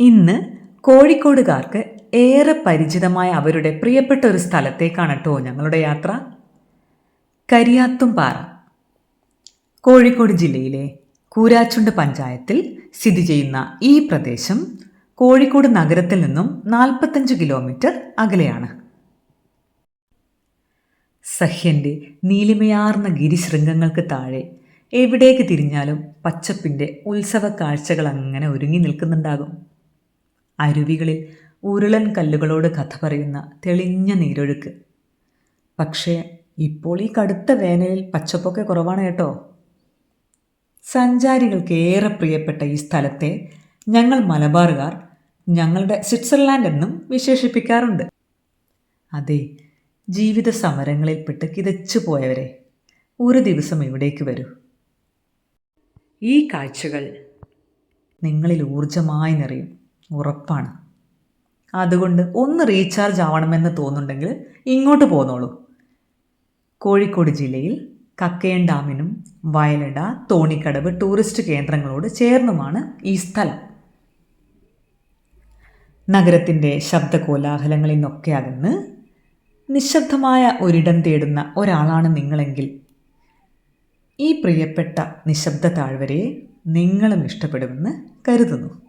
ഇന്ന് കോഴിക്കോടുകാർക്ക് ഏറെ പരിചിതമായ അവരുടെ പ്രിയപ്പെട്ട ഒരു സ്ഥലത്തേക്കാണ് കേട്ടോ ഞങ്ങളുടെ യാത്ര. കരിയാത്തുംപാറ. കോഴിക്കോട് ജില്ലയിലെ കൂരാച്ചുണ്ട് പഞ്ചായത്തിൽ സ്ഥിതി ചെയ്യുന്ന ഈ പ്രദേശം കോഴിക്കോട് നഗരത്തിൽ നിന്നും നാൽപ്പത്തഞ്ച് കിലോമീറ്റർ അകലെയാണ്. സഹ്യന്റെ നീലിമയാർന്ന ഗിരിശൃംഗങ്ങൾക്ക് താഴെ എവിടേക്ക് തിരിഞ്ഞാലും പച്ചപ്പിന്റെ ഉത്സവ കാഴ്ചകൾ അങ്ങനെ ഒരുങ്ങി നിൽക്കുന്നുണ്ടാകും. അരുവികളിൽ ഉരുളൻ കല്ലുകളോട് കഥ പറയുന്ന തെളിഞ്ഞ നീരൊഴുക്ക്. പക്ഷേ ഇപ്പോൾ ഈ കടുത്ത വേനലിൽ പച്ചപ്പൊക്കെ കുറവാണ് കേട്ടോ. സഞ്ചാരികൾക്ക് ഏറെ പ്രിയപ്പെട്ട ഈ സ്ഥലത്തെ ഞങ്ങൾ മലബാറുകാർ ഞങ്ങളുടെ സ്വിറ്റ്സർലാൻഡ് എന്നും വിശേഷിപ്പിക്കാറുണ്ട്. അതെ ജീവിത സമരങ്ങളിൽപ്പെട്ട് കിതച്ചു പോയവരെ ഒരു ദിവസം ഇവിടേക്ക് വരൂ. ഈ കാഴ്ചകൾ നിങ്ങളിൽ ഊർജമായി നിറയും. ഉറപ്പാണ്. അതുകൊണ്ട് ഒന്ന് റീചാർജ് ആവണമെന്ന് തോന്നുന്നുണ്ടെങ്കിൽ ഇങ്ങോട്ട് പോന്നോളൂ. കോഴിക്കോട് ജില്ലയിൽ കക്കയം ഡാമിനും വയലട തോണിക്കടവ് ടൂറിസ്റ്റ് കേന്ദ്രങ്ങളോട് ചേർന്നുമാണ് ഈ സ്ഥലം. നഗരത്തിന്റെ ശബ്ദകോലാഹലങ്ങളിൽ നിന്നൊക്കെ അകന്ന് നിശബ്ദമായ ഒരിടം തേടുന്ന ഒരാളാണ് നിങ്ങളെങ്കിൽ. ഈ പ്രിയപ്പെട്ട നിശബ്ദ താഴ്വരയെ നിങ്ങളും ഇഷ്ടപ്പെടുമെന്ന് കരുതുന്നു.